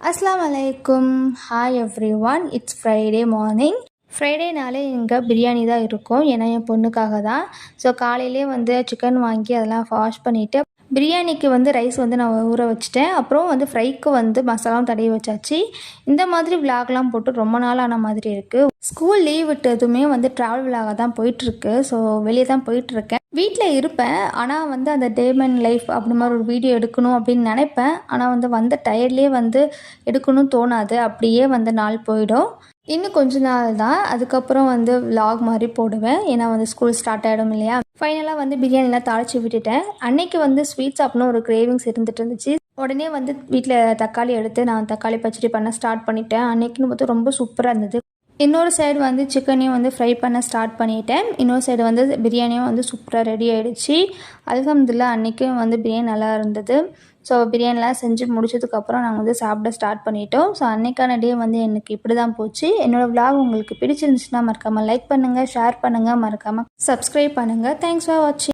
அஸ்லாம் வலைக்கும் hi everyone it's Friday morning ஃப்ரைடேனாலே இங்கே பிரியாணி தான் இருக்கும். ஏன்னா என் பொண்ணுக்காக தான் ஸோ காலையிலே வந்து சிக்கன் வாங்கி அதெல்லாம் வாஷ் பண்ணிவிட்டு பிரியாணிக்கு வந்து ரைஸ் வந்து நான் ஊற வச்சுட்டேன். அப்புறம் வந்து ஃப்ரைக்கு வந்து மசாலாவும் தடவி வச்சாச்சு. இந்த மாதிரி விளாக்லாம் போட்டு ரொம்ப நாள் ஆன மாதிரி இருக்குது ஸ்கூல் லீவ் விட்டதுமே வந்து ட்ராவல் விளாக தான் போயிட்டுருக்கு. ஸோ வெளியே தான் போயிட்டுருக்கேன். வீட்டில் இருப்பேன். ஆனால் வந்து அந்த டேமன் லைஃப் அப்படி மாதிரி ஒரு வீடியோ எடுக்கணும் அப்படின்னு நினைப்பேன். ஆனால் வந்து வந்த டயர்ட்லேயே வந்து எடுக்கணும்னு தோணாது. அப்படியே வந்து நாள் போயிடும். இன்னும் கொஞ்ச நாள் தான். அதுக்கப்புறம் வந்து விலாக் மாதிரி போடுவேன். ஏன்னா வந்து ஸ்கூல் ஸ்டார்ட் ஆகிடும் இல்லையா? ஃபைனலாக வந்து பிரியாணிலாம் தாளித்து விட்டுட்டேன். அன்னைக்கு வந்து ஸ்வீட் சாப்பிட்ணும் ஒரு கிரேவிங்ஸ் இருந்துட்டு இருந்துச்சு. உடனே வந்து வீட்டில் தக்காளி எடுத்து நான் தக்காளி பச்சடி பண்ண ஸ்டார்ட் பண்ணிட்டேன். அன்னைக்குன்னு பார்த்து ரொம்ப சூப்பராக இருந்தது. இன்னொரு சைடு வந்து சிக்கனையும் வந்து ஃப்ரை பண்ண ஸ்டார்ட் பண்ணிட்டேன். இன்னொரு சைடு வந்து பிரியாணியும் வந்து சூப்பராக ரெடி ஆகிடுச்சு அல்ஹம்துலில்லாஹ் அன்றைக்கும் வந்து பிரியாணி நல்லா இருந்தது. ஸோ பிரியாணிலாம் செஞ்சு முடிச்சதுக்கப்புறம் நாங்கள் வந்து சாப்பிட ஸ்டார்ட் பண்ணிட்டோம். ஸோ அன்னைக்கான டே வந்து எனக்கு இப்படி தான் போச்சு. என்னோடய விலாக் உங்களுக்கு பிடிச்சிருந்துச்சுன்னா மறக்காமல் லைக் பண்ணுங்கள் ஷேர் பண்ணுங்கள் மறக்காமல் சப்ஸ்கிரைப் பண்ணுங்கள் தேங்க்ஸ் ஃபார் வாட்சிங்